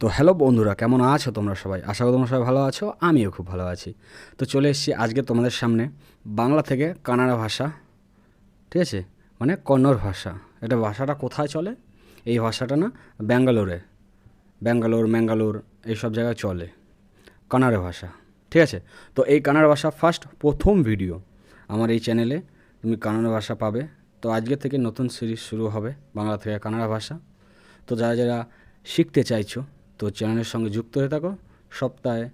তো হ্যালো বন্ধুরা, কেমন আছো তোমরা সবাই? আশা করি তোমরা সবাই ভালো আছো, আমিও খুব ভালো আছি। তো চলে এসেছি আজকে তোমাদের সামনে বাংলা থেকে কানাডা ভাষা, ঠিক আছে? মানে কন্নড় ভাষা। এটা ভাষাটা কোথায় চলে? এই ভাষাটা না ব্যাঙ্গালোরে। ব্যাঙ্গালোর, ম্যাঙ্গালোর, এইসব জায়গায় চলে। কানাড়া ভাষা, ঠিক আছে? তো এই কানাড়া ভাষা ফার্স্ট প্রথম ভিডিও আমার এই চ্যানেলে তুমি কানাড়া ভাষা পাবে। তো আজকে থেকে নতুন সিরিজ শুরু হবে বাংলা থেকে কানাড়া ভাষা। তো যারা যারা শিখতে চাইছো তো চ্যানেলের সঙ্গে যুক্ত হয়ে থাকো। সপ্তাহে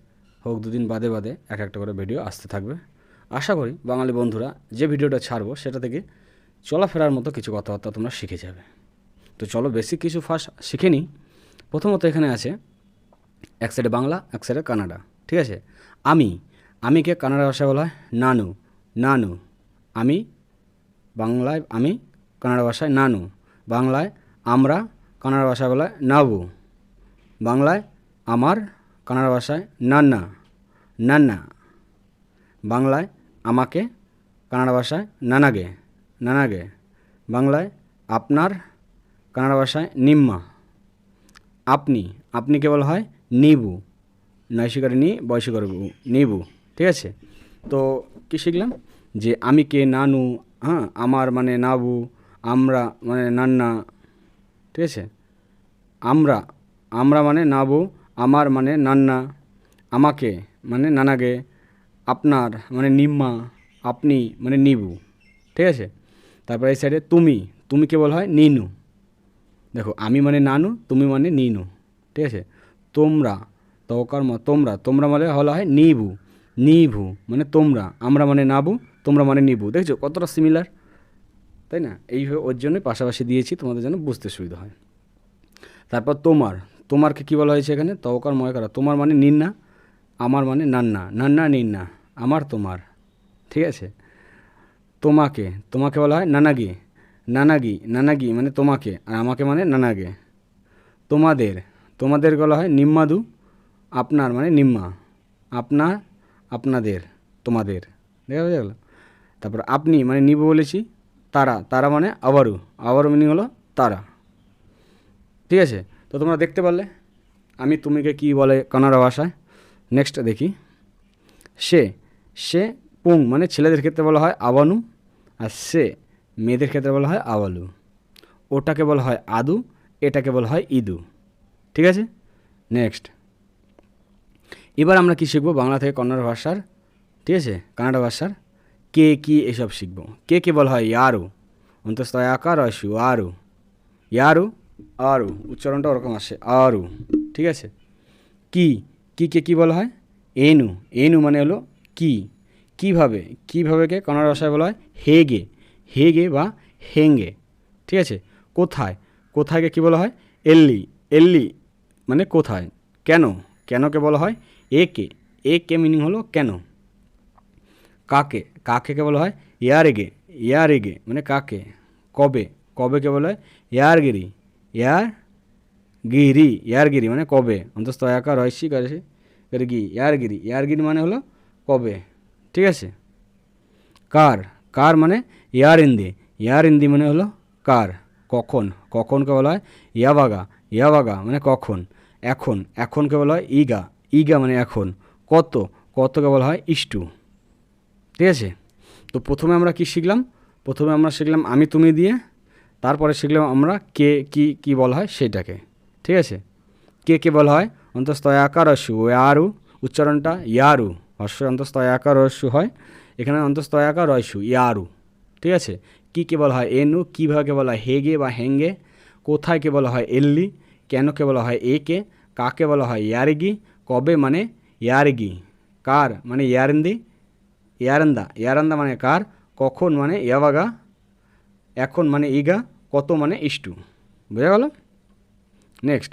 হোক দুদিন বাদে বাদে এক একটা করে ভিডিও আসতে থাকবে। আশা করি বাঙালি বন্ধুরা যে ভিডিওটা ছাড়বো সেটা থেকে চলাফেরার মতো কিছু কথাবার্তা তোমরা শিখে যাবে। তো চলো বেসিক কিছু ফার্স্ট শিখে নিই। প্রথমত এখানে আছে, এক সাইডে বাংলা, এক সাইডে কানাডা, ঠিক আছে? আমি আমিকে কানাডা ভাষায় বলা হয়? নানু নানু। আমি বাংলায়, আমি কানাডা ভাষায় নানু। বাংলায় আমরা কানাডা ভাষায় বলা হয় নাবু। বাংলায় আমার, কানাডা ভাষায় নান্না নান্না। বাংলায় আমাকে, কানাডা ভাষায় নানাগে নানাগে। বাংলায় আপনার, কানাডা ভাষায় নিম্মা। আপনি আপনি কেবল হয়? নিবু। নৈশিকারে নি বয়সিকার নিবু। ঠিক আছে? তো কী শিখলাম? যে আমি কে নানু হ্যাঁ আমার মানে নাবু, আমরা মানে নান্না। ঠিক আছে? আমরা আমরা মানে নাবু, আমার মানে নান্না, আমাকে মানে নানাগে, আপনার মানে নিম্মা, আপনি মানে নিবু, ঠিক আছে? তারপরে এই সাইডে তুমি তুমি কে বলা হয়? নিনু। দেখো, আমি মানে নানু, তুমি মানে নিনু, ঠিক আছে? তোমরা তকার তোমরা তোমরা মানে হলা হয় নিবু, নিভু মানে তোমরা, আমরা মানে নাবু, তোমরা মানে নিবু, দেখছ? কতটা সিমিলার তাই না? এইভাবে ওর জন্যই পাশাপাশি দিয়েছি, তোমাদের যেন বুঝতে সুবিধা হয়। তারপর তোমার তোমারকে কী বলা হয়েছে এখানে? তওকার ময়কারা তোমার মানে নিন্না, আমার মানে নান্না। নান্না নিন্না, আমার তোমার। ঠিক আছে? তোমাকে তোমাকে বলা হয় নানাগি। নানাগি নানাগি মানে তোমাকে, আর আমাকে মানে নানাগে। তোমাদের তোমাদের বলা হয় নিম্মাদু, আপনার মানে নিম্মা। আপনার আপনাদের, তোমাদের। দেখা বোঝা গেল? তারপর আপনি মানে নিব বলেছি, তারা। তারা মানে আবারও আবারও মিনিং হলো তারা। ঠিক আছে? তো তোমরা দেখতে পারলে, আমি তুমিকে কি বলে কানাডা ভাষায়? নেক্সট দেখি। সে সে পুং মানে ছেলেদের ক্ষেত্রে বলা হয় আবানু, আর সে মেয়েদের ক্ষেত্রে বলা হয় আওয়ালু ওটাকে বলা হয় আদু, এটাকে বলা হয় ইদু। ঠিক আছে? নেক্সট এবার আমরা কি শিখব বাংলা থেকে কন্নড় ভাষার? ঠিক আছে? কানাডা ভাষার। কে, কি এসব শিখব? কে কে বলা হয় ইয়ারু? অন্তস্তয় আকার অসু আরু। ইয়ারু? আরু, উচ্চারণটা ওরকম আসে, আরু, ঠিক আছে? কি কি কে কী বলা হয়? এনু এনু মানে হলো কি, কীভাবে কীভাবেকে কন্নড় ভাষায় বলা হয়? হেগে হেগে বা হেঙ্গে, ঠিক আছে? কোথায় কোথায়কে কী বলা হয়? এল্লি এল্লি মানে কোথায়? কেন কেনকে বলা হয়? একে একে মিনিং হলো কেন? কাকে কাকেকে বলা হয়? ইয়ারেগে ইয়ারেগে মানে কাকে, কবে কবেকে বলা হয়? ইয়ারগিরি ইয়ার গিরি ইয়ারগিরি মানে কবে অন্তস্থ একা রয়সি করেছে গি ইয়ারগিরি ইয়ারগিরি মানে হলো কবে ঠিক আছে কার কার মানে ইয়ার ইন্দি ইয়ার ইন্দি মানে হলো কার কখন কখনকে বলা হয় ইয়াবাগা ইয়াবাগা মানে কখন এখন এখনকে বলা হয় ইগা ইগা মানে এখন কত কতকে বলা হয় ইষ্টু ঠিক আছে তো প্রথমে আমরা কি শিখলাম প্রথমে আমরা শিখলাম আমি তুমি দিয়ে তারপরে শিখলাম আমরা কে, কি কি বলা হয় সেটাকে, ঠিক আছে? কে কে বলা হয়? অন্তস্তয়াকার অসু আরু, উচ্চারণটা ইয়ারু হর্ষ অন্তস্তয়াকার অসু হয়, এখানে অন্তস্তয়াকার রয়সু ইয়ারু, ঠিক আছে? কী, কে বলা হয়? এনু, কীভাবে বলা হয়? হেগে বা হেঙ্গে, কোথায় কে বলা হয়? এল্লি, কেন কে বলা হয়? একে, কাকে বলা হয়? ইয়ারগি, কবে মানে ইয়ারগি, কার মানে ইয়ারেন্দি, ইয়ারান্দা ইয়ারান্দা মানে কার, কখন মানে ইয়াবাগা, এখন মানে ইগা কত মানে ইষ্টু বোঝা গেল? নেক্সট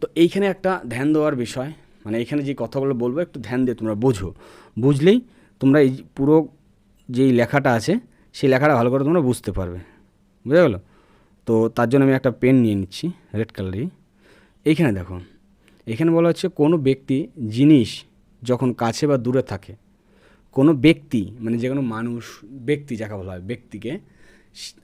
তো এইখানে একটা ধ্যান দেওয়ার বিষয় মানে এখানে যে কথাগুলো বলব, একটু ধ্যান দিয়ে তোমরা বোঝো। বুঝলেই তোমরা এই পুরো যেই লেখাটা আছে, সেই লেখাটা ভালো করে তোমরা বুঝতে পারবে। বুঝা গেলো? তো তার জন্য আমি একটা পেন নিয়ে নিচ্ছি রেড কালারই এইখানে দেখো, এখানে বলা হচ্ছে কোনো ব্যক্তি জিনিস যখন কাছে বা দূরে থাকে, কোনো ব্যক্তি মানে যে কোনো মানুষ, ব্যক্তি যাকে বলা হয়, ব্যক্তিকে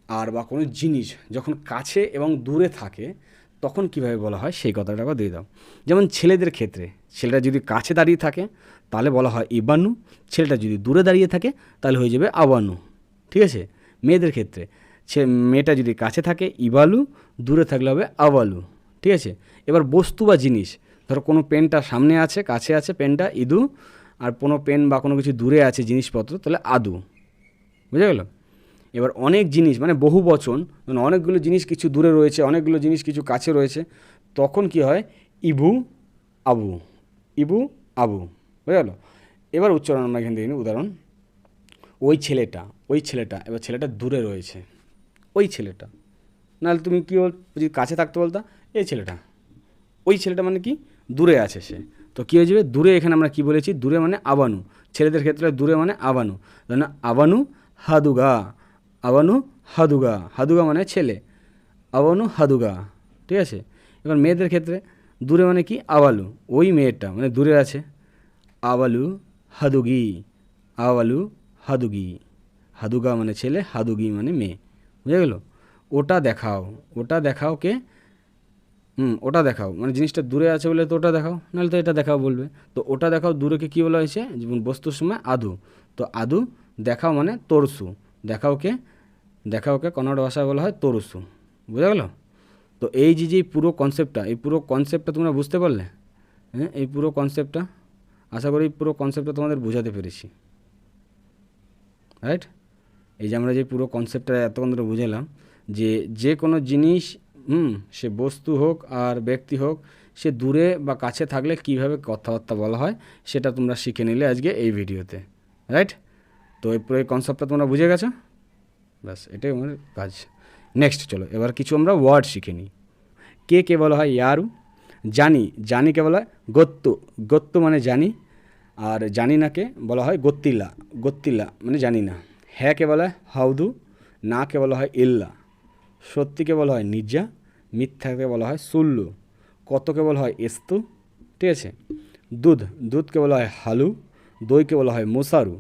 আর বা কোনো জিনিস যখন কাছে এবং দূরে থাকে, তখন কীভাবে বলা হয়? সেই কথাটাকে দিয়ে দাও। যেমন ছেলেদের ক্ষেত্রে ছেলেটা যদি কাছে দাঁড়িয়ে থাকে, তাহলে বলা হয় ইবানু। ছেলেটা যদি দূরে দাঁড়িয়ে থাকে, তাহলে হয়ে যাবে আবানু ঠিক আছে? মেয়েদের ক্ষেত্রে সে মেয়েটা যদি কাছে থাকে, ইবালু, দূরে থাকলে হবে আবালু ঠিক আছে? এবার বস্তু বা জিনিস, ধরো কোনো পেনটা সামনে আছে, কাছে আছে পেনটা, ইদু, আর কোনো পেন বা কোনো কিছু দূরে আছে জিনিসপত্র, তাহলে আদু। বুঝে গেল? এবার অনেক জিনিস মানে বহু বচন অনেকগুলো জিনিস কিছু দূরে রয়েছে, অনেকগুলো জিনিস কিছু কাছে রয়েছে, তখন কি হয়? ইবু আবু ইবু আবু, বুঝে গেল? এবার উচ্চারণ আমরা এখান থেকে উদাহরণ, ওই ছেলেটা ওই ছেলেটা, এবার ছেলেটা দূরে রয়েছে, ওই ছেলেটা, নাহলে তুমি কী বল, যদি কাছে থাকতে বলতা এই ছেলেটা, ওই ছেলেটা মানে কি? দূরে আছে সে, তো কী হয়ে যাবে? দূরে এখানে আমরা কি বলেছি? দূরে মানে আবানু, ছেলেদের ক্ষেত্রে দূরে মানে আবানু না আবানু হাদুগা আবানু হাদুগা হাদুগা মানে ছেলে, আবানু হাদুগা, ঠিক আছে? এবার মেয়েদের ক্ষেত্রে দূরে মানে কি? আবালু, ওই মেয়েটা মানে দূরে আছে। আবালু হাদুগি আবালু হাদুগি, হাদুগা মানে ছেলে, হাদুগি মানে মেয়ে, বুঝে গেল? ওটা দেখাও ওটা দেখাও কে? হুম, ওটা দেখাও মানে জিনিসটা দূরে আছে বলে তো ওটা দেখাও, নাহলে তো এটা দেখাও বলবে। তো ওটা দেখাও দূরেকে কী বলা হয়েছে? বস্তুর সময় আদু, তো আদু দেখাও মানে তরসু দেখাওকে দেখাওকে কন্নড় ভাষায় বলা হয় তরসু। বোঝা গেল? তো এই যে যে পুরো কনসেপ্টটা এই পুরো কনসেপ্টটা তোমরা বুঝতে পারলে? হ্যাঁ এই পুরো কনসেপ্টটা আশা করি পুরো কনসেপ্টটা তোমাদের বোঝাতে পেরেছি। রাইট এই যে আমরা যে পুরো কনসেপ্টটা এতক্ষণ ধরে বুঝালাম, যে যে কোনো জিনিস, হুম, সে বস্তু হোক আর ব্যক্তি হোক, সে দূরে বা কাছে থাকলে কীভাবে কথাবার্তা বলা হয়, সেটা তোমরা শিখে নিলে আজকে এই ভিডিওতে। রাইট তো এই পুরো এই কনসেপ্টটা তোমরা বুঝে গেছো? ব্যাস এটাই আমার কাজ নেক্সট চলো এবার কিছু আমরা ওয়ার্ড শিখে নিই কে কে বলা হয় ইয়ারু জানি জানি কে বলা হয় গত্তু গত্তু মানে জানি আর জানি নাকে বলা হয় গত্তিলা গত্তিলা মানে জানি না হ্যাঁ কে বলা হয় হাউদু না কে বলা হয় ইল্লা সত্যিকে বলা হয় নির্জা মিথ্যাকে বলা হয় সুল্লু কতকে বলা হয় এস্তু ঠিক আছে দুধ দুধকে বলা হয় হালু দইকে বলা হয় মোসারু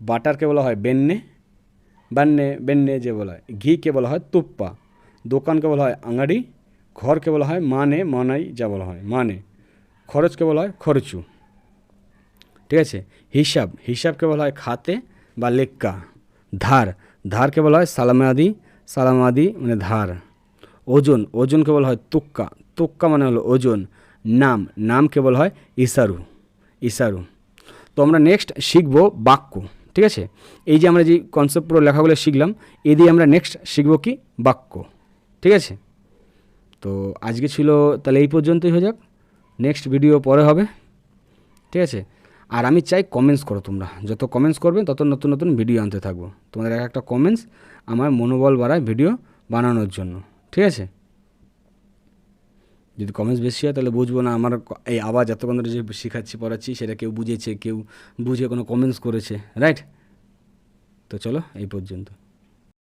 বাটারকে বলা হয় বেন্নে বান্নে, বেন্নে যে বলা হয়, ঘিকে বলা হয় তুপ্পা। দোকানকে বলা হয় আঙাড়ি, ঘরকে বলা হয় মানে মানাই যা বলা হয় মানে। খরচকে বলা হয় খরচু। ঠিক আছে? হিসাব, হিসাবকে বলা হয় খাতে বা লেক্কা। ধার, ধারকে বলা হয় সালামাদি সালামাদি মানে ধার। ওজন, ওজনকে বলা হয় তুক্কা। তুক্কা মানে হলো ওজন। নাম, নামকে বলা হয় ইসারু ইসারু। তো আমরা নেক্সট শিখব বাক্য। ঠিক আছে? এই যে আমরা যে কনসেপ্ট পুরো লেখাগুলো শিখলাম, এ দিয়ে আমরা নেক্সট শিখব কি? বাক্য। ঠিক আছে? তো আজকে ছিল, তাহলে এই পর্যন্তই হয়ে যাক। নেক্সট ভিডিও পরে হবে। ঠিক আছে? আর আমি চাই কমেন্টস করো তোমরা। যত কমেন্টস করবে, তত নতুন নতুন ভিডিও আনতে থাকব। তোমাদের এক একটা কমেন্টস আমার মনোবল বাড়ায় ভিডিও বানানোর জন্য। ঠিক আছে? যদি কমেন্টস বেশি হয়, তাহলে বুঝব না। আমার এই আওয়াজ এতক্ষণ ধরে যে শেখাচ্ছি, পড়াচ্ছি, সেটা কেউ বুঝেছে, কেউ বুঝে কোনো কমেন্টস করেছে রাইট তো চলো, এই পর্যন্ত।